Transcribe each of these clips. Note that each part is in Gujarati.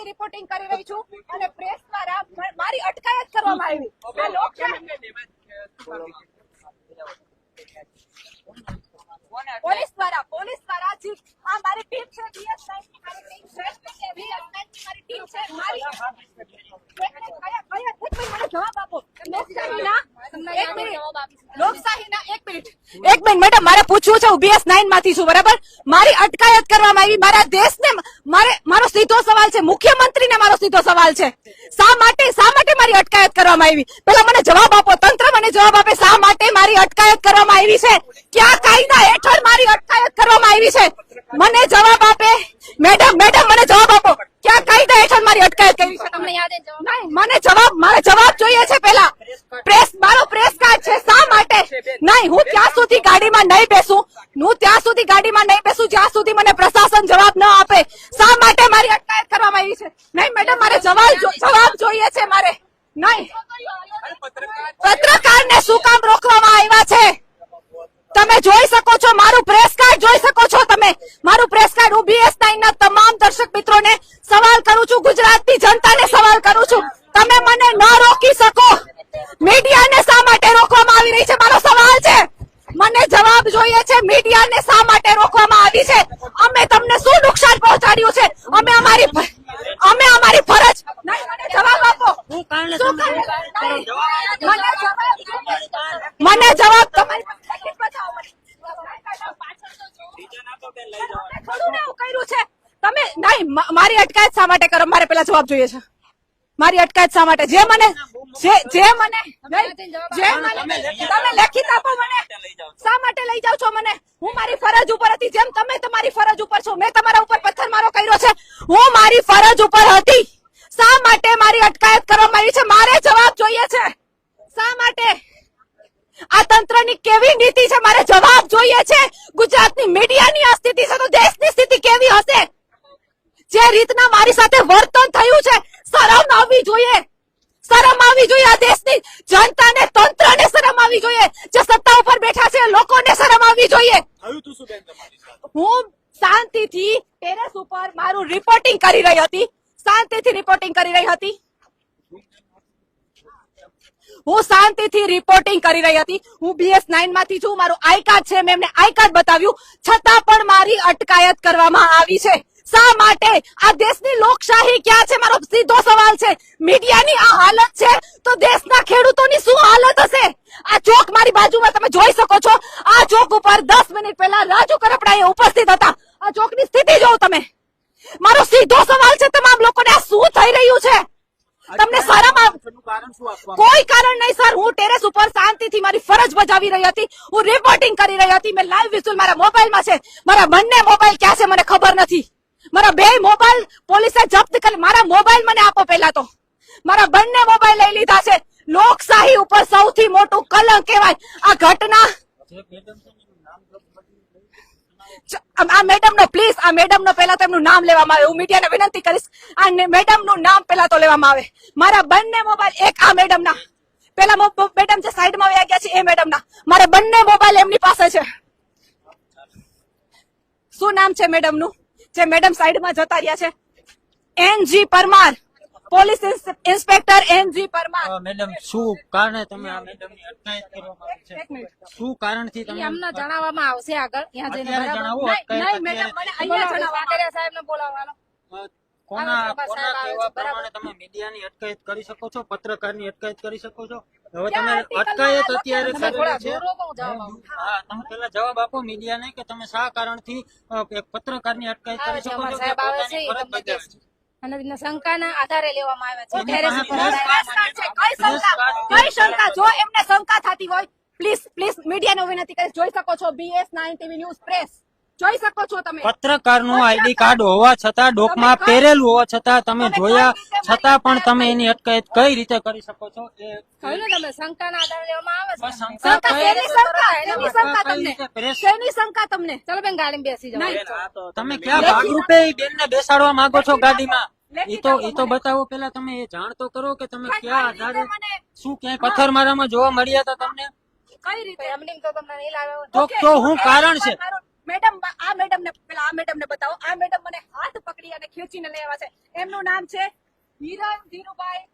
શાંતિથી રિપોર્ટિંગ કરી રહી છું અને પ્રેસ દ્વારા મારી અટકાયત કરવામાં આવી. પોલીસ દ્વારા પોલીસ દ્વારા જી આ મારી ટીમ છે બીએસ નાઇનની મારી ટીમ છે બીએસ નાઇનની મારી ટીમ છે, મારી એક મિનિટ, મેડમ મારે પૂછવું છે હું બીએસ નાઇનમાંથી છું બરાબર? મારી અટકાયત કરવામાં આવી મારા દેશને મારે મારો સીધો સવાલ છે મુખ્યમંત્રીને મારો સીધો સવાલ છે. શા માટે શા માટે મારી અટકાયત કરવામાં આવી? પેલા મને જવાબ આપો તંત્ર મને જવાબ આપે શા માટે મારી અટકાયત કરવામાં આવી છે? ક્યાં કાયદા હેઠળ મારી અટકાયત કરવામાં આવી છે? મને જવાબ આપે. મેડમ મેડમ મને જવાબ આપો. કયા કાયદા હેઠળ મારી અટકાયત કરી છે તમને યાદ નહીં મને જવાબ મારે જવાબ જોઈએ છે પેલા પ્રેસ મારો પ્રેસ કાર્ડ છે શા માટે નહીં હું ત્યાં સુધી ગાડીમાં નહીં બેસું હું ત્યાં સુધી ગાડીમાં નહીં બેસું જ્યાં સુધી મને પ્રશાસન જવાબ ન આપે શા માટે મારી અટકાયત કરવામાં આવી છે નહીં મેડમ મારે જવાબ જવાબ જોઈએ છે મારે નહીં પત્રકારને શું કામ રોકવામાં આવ્યા છે તમે જોઈ શકો છો મારું પ્રેસ કાર્ડ જોઈ શકો છો તમે મારું પ્રેસ કાર્ડ હું બીએસ ના તમામ દર્શક મિત્રોને સવાલ કરું છું ગુજરાતની જનતાને સવાલ કરું છું. તમે મને ન રોકી શકો. મીડિયાને શા માટે રોકવામાં આવી રહી છે? મારો સવાલ છે. મને જવાબ જોઈએ છે મીડિયાને શા માટે રોકવામાં આવી છે? અમે તમને શું નુકસાન પહોંચાડ્યું છે? અમે અમારી અમે અમારી ફરજ મને જવાબ આપો. મને જવાબ તમારી પાસે લેખિત બતાવો મને. તમને ખરું ને એવું કર્યું છે તમે મારી અટકાયત શા માટે કરો? મારે પેલા જવાબ જોઈએ છે. મારી અટકાયત શા માટે? જે મને જે જે મને જે મને તમે લેખિત આપો મને. શા માટે લઈ જાવ છો મને? હું મારી ફરજ ઉપર હતી જેમ તમે તમારી ફરજ ઉપર છો. મેં તમારા ઉપર પથ્થરમારો કર્યો છે. હું મારી ફરજ ઉપર હતી. શા માટે મારી અટકાયત કરવામાં આવી છે? મારે જવાબ જોઈએ છે. શા માટે? આ તંત્રની કેવી નીતિ છે? મારે જવાબ જોઈએ છે. ગુજરાતની મીડિયાની આ સ્થિતિ છે તો દેશની સ્થિતિ કેવી હશે? જે રીતના મારી સાથે વર્તન થયું છે શરમ આવવી જોઈએ. શરમ આવવી જોઈએ આ દેશની જનતાને તંત્રને શરમ આવવી જોઈએ. જે સત્તા ઉપર બેઠા છે લોકોને શરમ આવવી જોઈએ. થયું તું શું બેન તમારી સાથે? હું શાંતિથી ટેરેસ ઉપર મારું રિપોર્ટિંગ કરી રહી હતી. શાંતિથી રિપોર્ટિંગ કરી રહી હતી. હું શાંતિથી રિપોર્ટિંગ કરી રહી હતી. હું બીએસ નાઇનમાંથી છું. મારું આઈ કાર્ડ છે મેં એમને આઈ કાર્ડ બતાવ્યું. છતાં પણ મારી અટકાયત કરવામાં આવી છે. શા માટે? આ દેશની લોકશાહી ક્યાં છે? મારો સીધો સવાલ છે. મીડિયાની આ હાલત છે? તો દેશના ખેડૂતોની શું હાલત હશે? આ ચોક મારી બાજુમાં તમે જોઈ શકો છો. આ ચોક ઉપર દસ મિનિટ પહેલા રાજુ કરપડા એ ઉપસ્થિત હતા. આ ચોકની સ્થિતિ જોઉં તમે. મારો સીધો સવાલ છે તમામ લોકોને આ શું થઈ રહ્યું છે? તમને આપવામાં કોઈ કારણ નહીં સર. હું ટેરેસ ઉપર શાંતિથી મારી ફરજ બજાવી રહી હતી. હું રિપોર્ટિંગ કરી રહી હતી. મેં લાઈવ વિઝ્યુઅલ મારા મોબાઈલમાં છે. મારા બંને મોબાઈલ ક્યાં છે મને ખબર નથી. મારા બે મોબાઈલ પોલીસે જપ્ત કરી, મારા મોબાઈલ મને આપો પેલા તો. મારા બંને મોબાઈલ લઈ લીધા છે. લોકશાહી ઉપર સૌથી મોટું કલંક કહેવાય. આ ઘટના આ મેડમ નો પ્લીઝ આ મેડમ નો પેલા તો એમનું નામ લેવામાં આવે. હું મીડિયાને વિનંતી કરીશ, આ મેડમનું નામ પેલા તો લેવામાં આવે. મારા બંને મોબાઈલ, એક આ મેડમ ના પેલા મેડમ જે સાઈડમાં વયા ગયા છે, એ મેડમ ના મારે બંને મોબાઈલ એમની પાસે છે. શું નામ છે મેડમનું જે મેડમ સાઈડમાં જતા રહ્યા છે. NG Parmar police inspector NG Parmar. Madam શું કારણે તમે આ મેડમની અટકાયત કરવામાં આવી છે? શું કારણથી તમે એમને જણાવવામાં આવશે આગળ. ત્યાં જઈને જણાવો નહીં, મેડમ, મને અહીંયા બોલાવો, જણાવવામાં સાકરિયા સાહેબને બોલાવવાનો. કોના કોના બરાબર. પ્રમાણે તમે મીડિયાની અટકાયત કરી શકો છો પત્રકારની અટકાયત કરી શકો છો? હવે તમે અટકાયત અત્યારે છે. હા તમે પેલા જવાબ આપો મીડિયાને કે તમે શા કારણથી એક પત્રકારની અટકાયત કરી શકો છો કે સાહેબ આવે છે, પોતાની ફરજ બજાવે છે? અને શંકાના આધારે લેવામાં આવ્યા છે. કઈ શંકા? કઈ શંકા? જો એમને શંકા થતી હોય પ્લીઝ પ્લીઝ મીડિયાને વિનંતી કરી જોઈ શકો છો BS nine TV news press જોઈ શકો છો તમે. પત્રકારનું આઈડી કાર્ડ હોવા છતાં ડોકમાં પહેરેલું હોવા છતાં તમે જોયા છતાં પણ તમે એની અટકાયત કઈ રીતે કરી શકો છો એ કહ્યું ને તમે શંકાના આધારે લેવામાં આવે છે. શંકા શંકા શેની શંકા? એના શંકા શંકા તમને? શેની શંકા તમને? ચલો બેન ગાડીમાં બેસી જાઓ. તમે ક્યાં ભાગરૂપે ઈ બેનને બેસાડવા માંગો છો ગાડીમાં? એ તો એ તો. બતાવો પેલા તમે એ જાણ તો કરો કે તમે ક્યાં આધારે શું ક્યાંય પથ્થરમારામાં જોવા મળ્યા હતા તમને? કઈ રીતે? એમની તો તમને નહીં લાવે તો તો હું કારણ છે. મેડમ આ મેડમ ને પેલા આ મેડમ ને બતાવો. આ મેડમ મને હાથ પકડી અને ખેંચીને લઈ આવ્યા છે. એમનું નામ છે હિરણ ધીરુભાઈ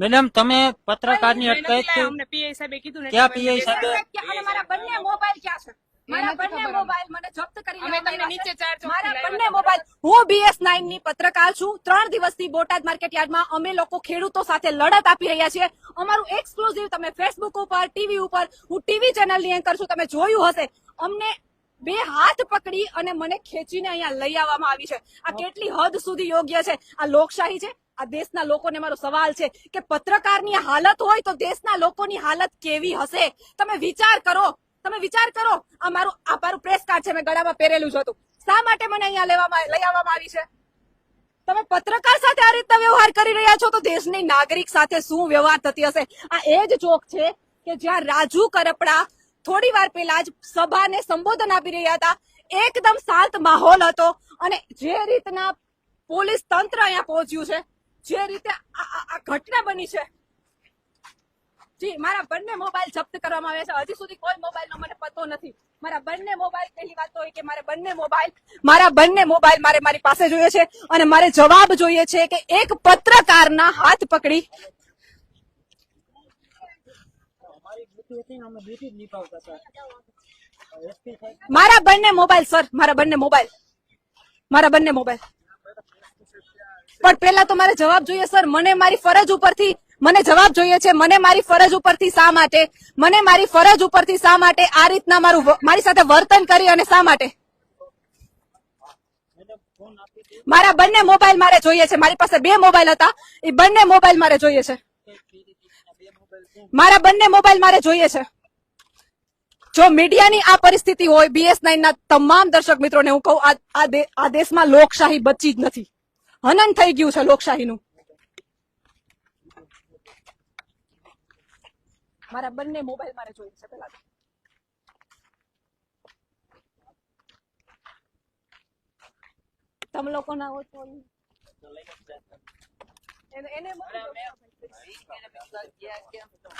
મેડમ તમે પત્રકારની અટકાયત અમને પીઆઈ સાહેબે કીધું ને ક્યાં પીઆઈ સાહેબ? અને મારા બંને મોબાઈલ ક્યાં છે? મારા બંને મોબાઈલ મને જપ્ત કરી અમે તમને નીચે ચાર્જ ચાર મારા બંને મોબાઈલ. હું બીએસ નાઇનની પત્રકાર છું. ત્રણ દિવસથી બોટાદ માર્કેટ યાર્ડમાં અમે લોકો ખેડૂતો સાથે લડત આપી રહ્યા છીએ. અમારું એક્સક્લુઝિવ તમે ફેસબુક ઉપર ટીવી ઉપર હું ટીવી ચેનલની એન્કર છું. તમે જોયું હશે. અમને બે હાથ પકડી અને મને ખેંચીને અહીંયા લઈ આવવામાં આવી છે. આ કેટલી હદ સુધી યોગ્ય છે? આ લોકશાહી છે? આ દેશના લોકોને મારો સવાલ છે કે પત્રકારની હાલત હોય તો દેશના લોકોની હાલત કેવી હશે? તમે વિચાર કરો. તમે વિચાર કરો. આ મારું આ મારું પ્રેસ કાર્ડ છે. મેં ગળામાં પહેરેલું જ હતું. શા માટે મને અહીંયા લેવામાં લઈ આવવામાં આવી છે? તમે પત્રકાર સાથે આ રીતના વ્યવહાર કરી રહ્યા છો તો દેશની નાગરિક સાથે શું વ્યવહાર થતી હશે? આ એ જ ચોક છે કે જ્યાં રાજુ કરપડા થોડી વાર પહેલા જ સભાને સંબોધન આપી રહ્યા હતા. એકદમ શાંત માહોલ હતો અને જે રીતના પોલીસ તંત્ર અહીંયા પહોંચ્યું છે, જે રીતે આ ઘટના બની છે. જી, મારા બંને મોબાઈલ જપ્ત કરવામાં આવ્યા છે. હજી સુધી કોઈ મોબાઈલનો મને પતો નથી. મારા બંને મોબાઈલ, પહેલી વાત એ કે મારે બંને મોબાઈલ, મારા બંને મોબાઈલ મારે મારી પાસે જોઈએ છે અને મારે જવાબ જોઈએ છે કે એક પત્રકારના હાથ પકડી અમારી ડ્યુટી હતી ને અમે ડ્યુટી જ નિભાવતા હતા એસપી સાહેબ મારા બંને મોબાઈલ, સર. મારા બંને મોબાઈલ. મારા બંને મોબાઈલ. પણ પેલા તો મારે જવાબ જોઈએ, સર. મને મારી ફરજ ઉપરથી, મને જવાબ જોઈએ છે. મને મારી ફરજ ઉપરથી શા માટે? મને મારી ફરજ ઉપરથી શા માટે આ રીતના મારું મારી સાથે વર્તન કરી અને શા માટે? મારા બંને મોબાઈલ મારે જોઈએ છે. મારી પાસે બે મોબાઈલ હતા. એ બંને મોબાઈલ મારે જોઈએ છે. મારા બંને મોબાઈલ મારે જોઈએ છે. જો મીડિયાની આ પરિસ્થિતિ હોય બીએસ ના તમામ દર્શક મિત્રોને હું કહું, આ દેશમાં લોકશાહી બચી જ નથી. હનન થઈ ગયું છે લોકશાહીનું. મારા બંને મોબાઈલ મારે જોઈએ છે પેલા તમ લોકો ના હો એને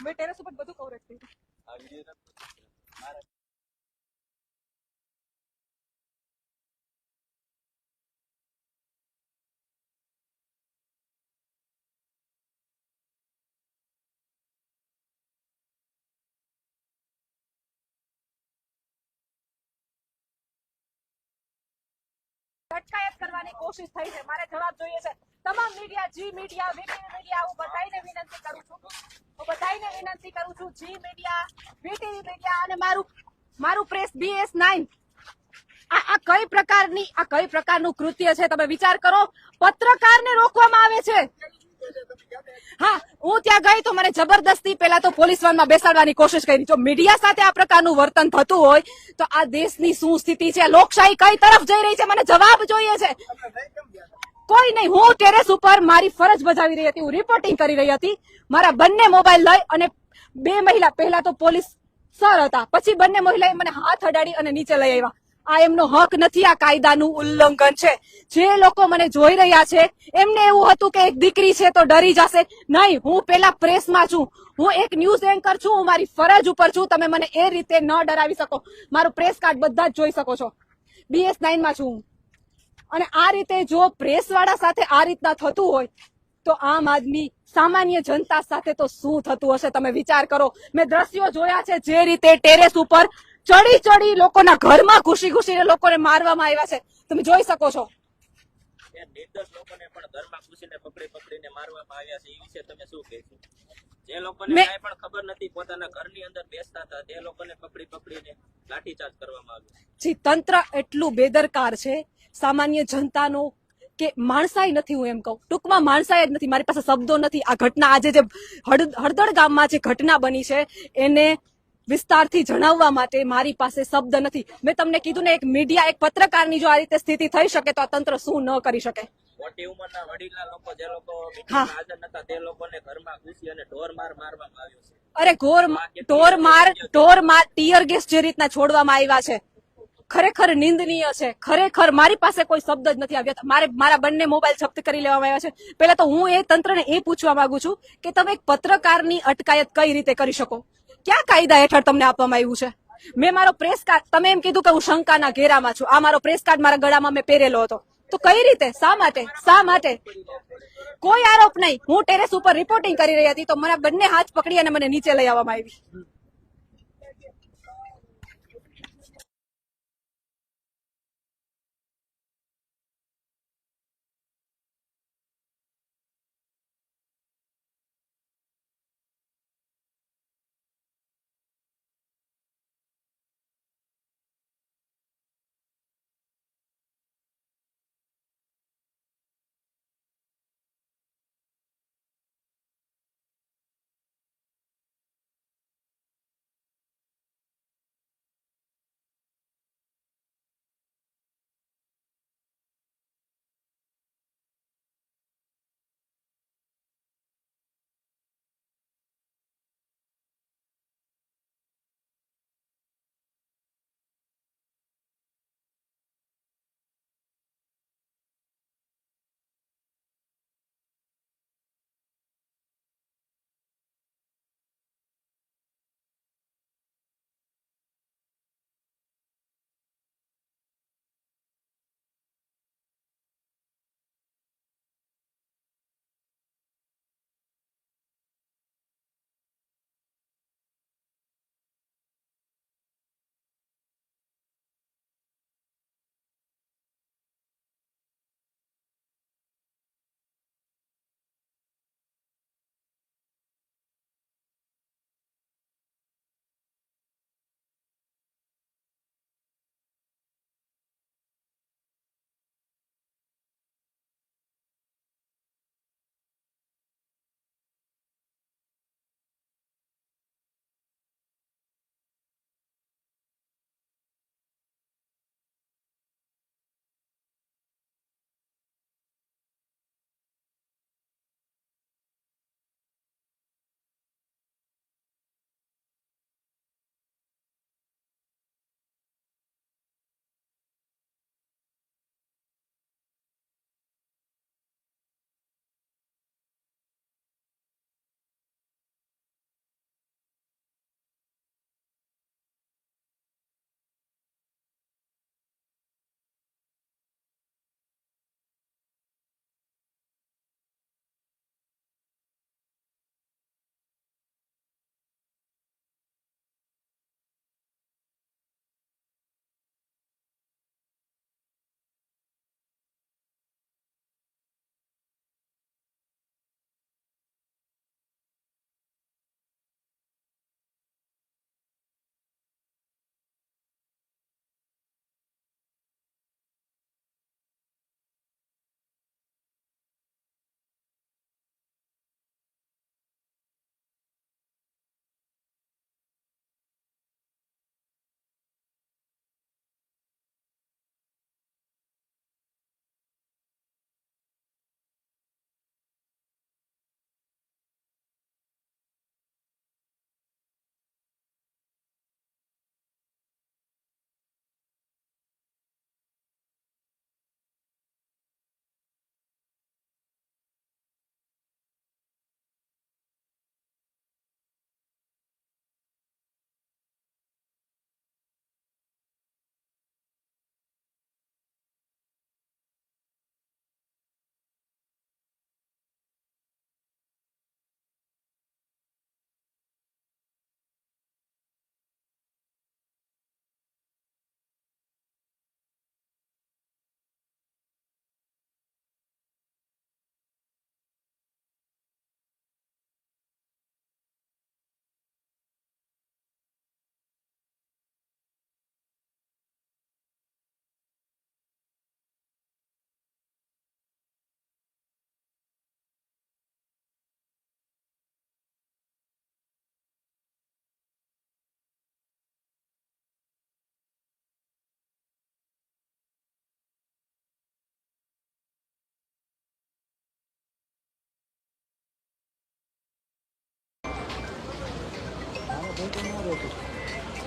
મેં ટેરેસ ઉપર બધું કવરેજ કર્યું અટકાયત કરવાની કોશિશ થઈ છે મારે જવાબ જોઈએ છે તમામ media G media VTV media હું બધાને વિનંતી કરું છું. હું બધાને વિનંતી કરું છું જી મીડિયા વીટીવી મીડિયા અને મારું મારું પ્રેસ બીએસ નાઇન આ આ કઈ પ્રકારની, આ કઈ પ્રકારનું કૃત્ય છે તમે વિચાર કરો? પત્રકારને રોકવામાં આવે છે. હા, હું ત્યાં ગઈ તો મને જબરદસ્તી પેલા તો પોલીસ વાનમાં બેસાડવાની કોશિશ કરી. જો મીડિયા સાથે આ પ્રકારનું વર્તન થતું હોય, તો આ દેશની શું સ્થિતિ છે? લોકશાહી કઈ તરફ જઈ રહી છે? મને જવાબ જોઈએ છે. કોઈ નહીં. હું ટેરેસ ઉપર મારી ફરજ બજાવી રહી હતી. હું રિપોર્ટિંગ કરી રહી હતી. મારા બંને મોબાઈલ લઈ અને બે મહિલા, પહેલા તો પોલીસ સર હતા. પછી બંને મહિલાએ મને હાથ અડાડી અને નીચે લઈ આવ્યા. આ એમનો હક નથી, આ કાયદાનું ઉલ્લંઘન છે. જે લોકો મને જોઈ રહ્યા છે, એમને એવું હતું કે એક દીકરી છે તો ડરી જશે. નહીં, હું પેલા પ્રેસમાં છું. હું એક ન્યૂઝ એન્કર છું, હું મારી ફરજ ઉપર છું. તમે મને એ રીતે ન ડરાવી શકો. મારું પ્રેસ કાર્ડ બધા જ જોઈ શકો છો. બીએસ નાઇનમાં છું હું. અને આ રીતે જો પ્રેસ વાળા સાથે આ રીતના થતું હોય તો આમ આદમી સામાન્ય જનતા સાથે તો શું થતું હશે તમે વિચાર કરો. મેં દ્રશ્યો જોયા છે જે રીતે ટેરેસ ઉપર ચડી ચડી લોકોના ઘરમાં ઘૂસી ઘૂસીને લોકોને મારવામાં આવ્યા છે. તમે જોઈ શકો છો. એ નિર્દોષ લોકોને પણ ઘરમાં ઘૂસીને પકડી પકડીને મારવામાં આવ્યા છે. એ વિશે તમે શું કહેશો જે લોકોને પણ ખબર નથી પોતાના ઘરની અંદર બેસતા હતા તે લોકોને પકડી પકડીને લાઠીચાર્જ કરવામાં આવ્યો. જી તંત્ર એટલું બેદરકાર છે. સામાન્ય જનતાનો કે માણસાઈ નથી હું એમ કહું. ટૂંકમાં માણસાઈ જ નથી. મારી પાસે શબ્દો નથી. આ ઘટના આજે જે હળદળ ગામમાં જે ઘટના બની છે એને વિસ્તારથી જણાવવા માટે મારી પાસે શબ્દ નથી. મેં તમને કીધું ને એક મીડિયા એક પત્રકારની જો આ રીતે સ્થિતિ થઈ શકે તો આ તંત્ર શું ન કરી શકે? મોટી ઉંમરના વડીલા લોકો જે લોકો હાજર નતા તે લોકોને ઘરમાં ઘૂસી અને ઢોર માર મારવામાં આવ્યો છે. અરે ઘોર ઢોર માર ઢોર માર ટીયર ગેસ જે રીતના છોડવામાં આવ્યા છે ખરેખર નિંદનીય છે. ખરેખર મારી પાસે કોઈ શબ્દ જ નથી આવ્યા. મારે મારા બંને મોબાઈલ જપ્ત કરી લેવામાં આવ્યા છે. પહેલા તો હું એ તંત્રને એ પૂછવા માંગુ છું કે તમે એક પત્રકારની અટકાયત કઈ રીતે કરી શકો? ક્યાં કાયદા હેઠળ તમને આપવામાં આવ્યું છે? મેં મારો પ્રેસ કાર્ડ તમે એમ કીધું કે હું શંકાના ઘેરામાં છું. આ મારો પ્રેસ કાર્ડ મારા ગળામાં મેં પહેરેલો હતો. તો કઈ રીતે? શા માટે? શા માટે? કોઈ આરોપ નહીં. હું ટેરેસ ઉપર રિપોર્ટિંગ કરી રહી હતી, તો મને બંને હાથ પકડી અને મને નીચે લઈ આવવામાં આવી.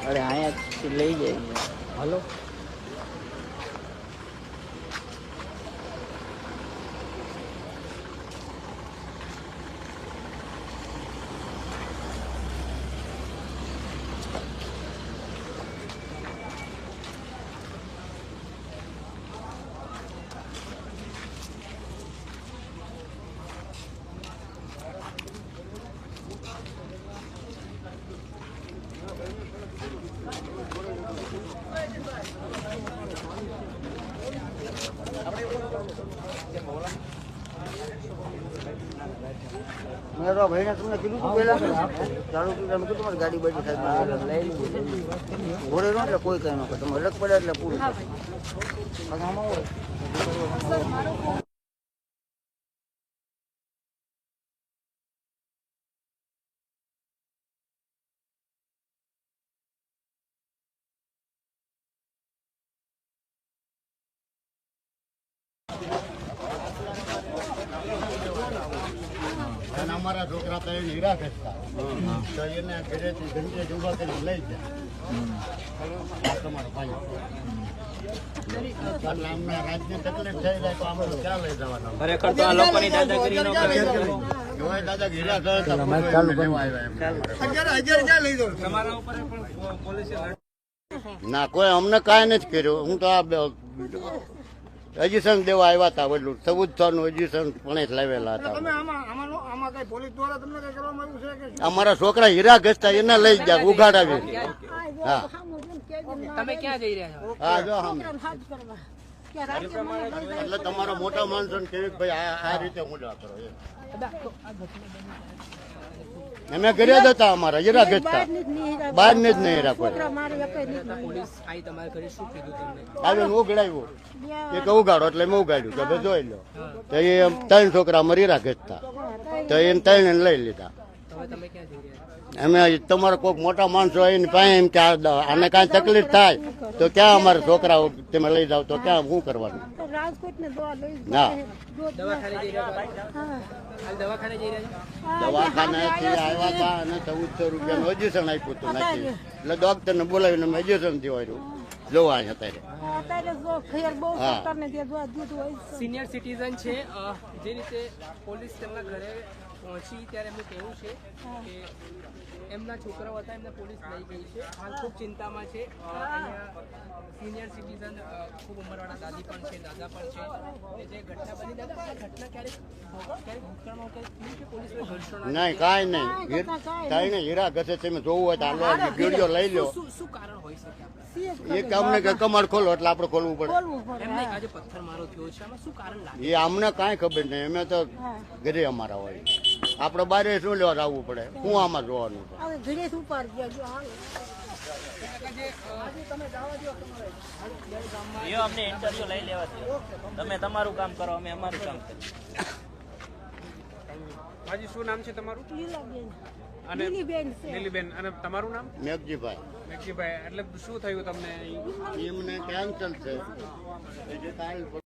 અરે અહીંયા લઈ જાય. હાલો. મેં તો ભાઈને તમને કીધું તું પહેલા ચાલુ કીધું તમે કીધું તમારી ગાડી બાડી સાહેબ લઈ લીધું ઘોડે નો એટલે કોઈ કઈ ન કરે તમે અલગ પડે એટલે પૂરું બાકી આમાં હોય અને અમારા છોકરા તો એને હીરા ઘસતા તો એને ઘરેથી ધંધે ઊભા કરી લઈ જાય. આ ભાઈ. એટલે અમને રાજ્ય તકલીફ થઈ જાય તો આપણે ક્યાં લઈ જવાના? ખરેખર તો આ લોકોની દાદાગીરીનો જોવાય કરે ના કોઈ અમને કાંઈ નથી કર્યું. હું તો આ રજીસ્ટ્રેશન દેવા આવ્યા હતા બધું સબૂત થવાનું રજીસ્ટ્રેશન પણ જ લાવેલા હતા. અમારા છોકરા હીરા ઘસતા એને લઈ ગયા ઉઘાડાવી હા તમે ક્યાં જઈ રહ્યા છો? હા જો એટલે તમારા મોટા માણસો કેવી ભાઈ આ આ રીતે મુદ્દા કરો. અમે ઘરે જ હતા અમારા હીરા ઘસતા બહાર ને જ નહીં હીરા કોઈ. આવીને ઉઘડાવ્યું એક ઉગાડો એટલે મેં ઉગાડ્યું કે ભાઈ જોઈ લો. તો એ ત્રણ છોકરા મરી હીરા ઘસતા તો. એને ત્રણ લઈ લીધા. અમે તમારા કોઈક મોટા માણસો આવીને પાસે એમ કે આને કાંઈ તકલીફ થાય તો ક્યાં અમારા છોકરાઓ તમે લઈ જાવ તો ક્યાં શું કરવાનું? ના. દવાખાને આવ્યા હતા અને ચૌદસો રૂપિયાનું રજીસ્ટ્રેશન આપ્યું હતું નાખી. એટલે ડોક્ટરને બોલાવીને અમે રજીસ્ટ્રેશન દેવાયું જોવા અત્યારે હા. સિનિયર સિટીઝન છે જે રીતે પોલીસ તેમના ઘરે પહોંચી ત્યારે એમનું કહેવું છે કે એમના છોકરાઓ હતા એમને પોલીસ લઈ ગઈ છે. હાલ ખૂબ ચિંતામાં છે. અહીંયા સિનિયર સિટીઝન ખૂબ ઉંમરવાળા દાદી પણ છે દાદા પણ છે. જે ઘટના બની દાદા ઘટના ક્યારેક ક્યારેક ભૂતકાળમાં ક્યારેક થયું છે? ઘર્ષણ નહીં કાંઈ નહીં. કાંઈ નહીં. હીરા ઘસે તમે જોવું હોય તો હાલો વીડિયો લઈ લો શું શું કારણ હોઈ શકે એ કામને કે કમર ખોલો એટલે આપણે ખોલવું પડે. આજે પથ્થર મારો થયો છે. આમાં શું કારણ લાગે? એ અમને કાંઈ ખબર નહીં. અમે તો ઘરે અમારા હોય. આપણે બારે શું લેવા આવવું પડે. હું આમાં જોવાનું અમને ઇન્ટરવ્યુ લઈ લેવા તમે તમારું કામ કરો અમે અમારું કામ કરીએ. હાજી શું નામ છે તમારું? અને લીલીબેન અને તમારું નામ? મેઘજીભાઈ. મેઘજીભાઈ એટલે શું થયું તમને એમને કેન્સલ છે. એ જે કાલ